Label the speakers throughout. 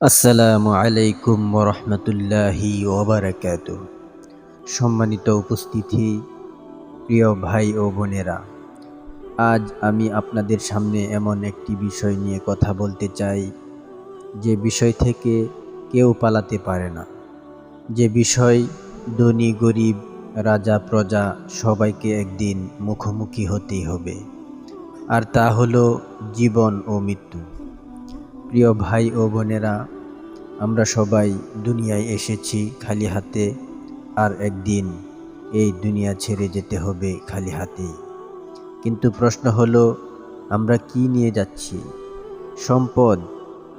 Speaker 1: আসসালামু আলাইকুম রহমতুল্লাহি ওবরাকাত সম্মানিত উপস্থিতি, প্রিয় ভাই ও বোনেরা, আজ আমি আপনাদের সামনে এমন একটি বিষয় নিয়ে কথা বলতে চাই, যে বিষয় থেকে কেউ পালাতে পারে না। যে বিষয় ধনী, গরিব, রাজা, প্রজা সবাইকে একদিন মুখোমুখি হতেই হবে, আর তা হলো জীবন ও মৃত্যু। প্রিয় ভাই ও বোনেরা, আমরা সবাই দুনিয়ায় এসেছি খালি হাতে, আর একদিন এই দুনিয়া ছেড়ে যেতে হবে খালি হাতেই। কিন্তু প্রশ্ন হলো, আমরা কি নিয়ে যাচ্ছি? সম্পদ,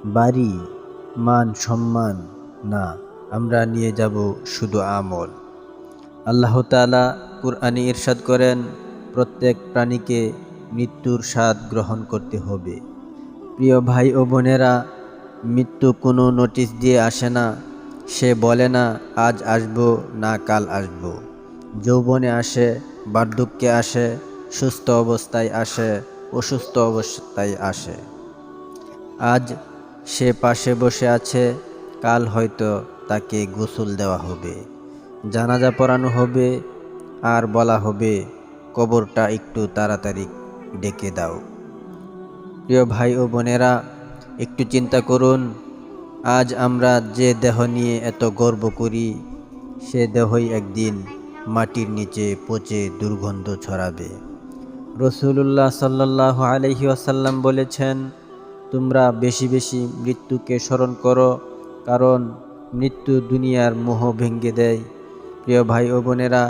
Speaker 1: বাড়ি, মান, সম্মান? না, আমরা নিয়ে যাব শুধু আমল। আল্লাহ তালা কুরআনে ইরশাদ করেন, প্রত্যেক প্রাণীকে মৃত্যুর স্বাদ গ্রহণ করতে হবে। প্রিয় ভাই ও বোনেরা, মৃত্যু কোনো নোটিশ দিয়ে আসে না। সে বলে না, আজ আসব না কাল আসব। যৌবনে আসে, বার্ধক্যে আসে, সুস্থ অবস্থায় আসে, অসুস্থ অবস্থায় আসে। আজ সে পাশে বসে আছে, কাল হয়তো তাকে গোসল দেওয়া হবে। জানাজা পড়ানো হবে, আর বলা হবে, কবরটা একটু তাড়াতাড়ি ডেকে দাও। প্রিয় ভাই ও বোনেরা, একটু চিন্তা করুন, আজ আমরা যে দেহ নিয়ে এত গর্ব করি, সে দেহই একদিন মাটির নিচে পচে দুর্গন্ধ ছড়াবে। রসুল্লাহ সাল্লাহ আলহি আসাল্লাম বলেছেন, তোমরা বেশি বেশি মৃত্যুকে স্মরণ করো, কারণ মৃত্যু দুনিয়ার মোহ ভেঙ্গে দেয়। প্রিয় ভাই ও বোনেরা,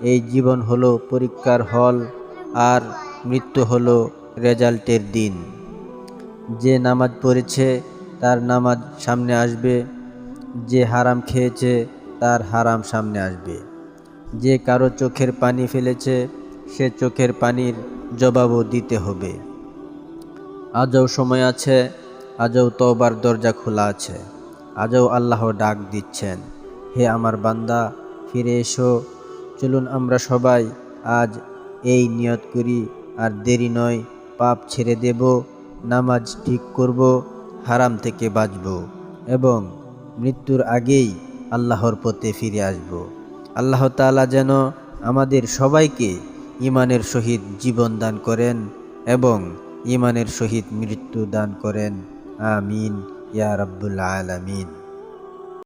Speaker 1: এই জীবন হলো পরীক্ষার হল, আর মৃত্যু হলো রেজাল্টের দিন। যে নামাজ পড়েছে, তার নামাজ সামনে আসবে। যে হারাম খেয়েছে, তার হারাম সামনে আসবে। যে কারও চোখের পানি ফেলেছে, সে চোখের পানির জবাবও দিতে হবে। আজও সময় আছে, আজও তওবার দরজা খোলা আছে। আজও আল্লাহ ডাক দিচ্ছেন, হে আমার বান্দা, ফিরে এসো। চলুন আমরা সবাই আজ এই নিয়ত করি, আর দেরি নয়, পাপ ছেড়ে দেব। নামাজ ঠিক করব, হারাম থেকে বাঁচব এবং মৃত্যুর আগেই আল্লাহর পথে ফিরে আসব। আল্লাহ তালা যেন আমাদের সবাইকে ইমানের সহিত জীবন দান করেন এবং ইমানের সহিত মৃত্যু দান করেন। আমিন। ইয়া রব্বুল আলমিন।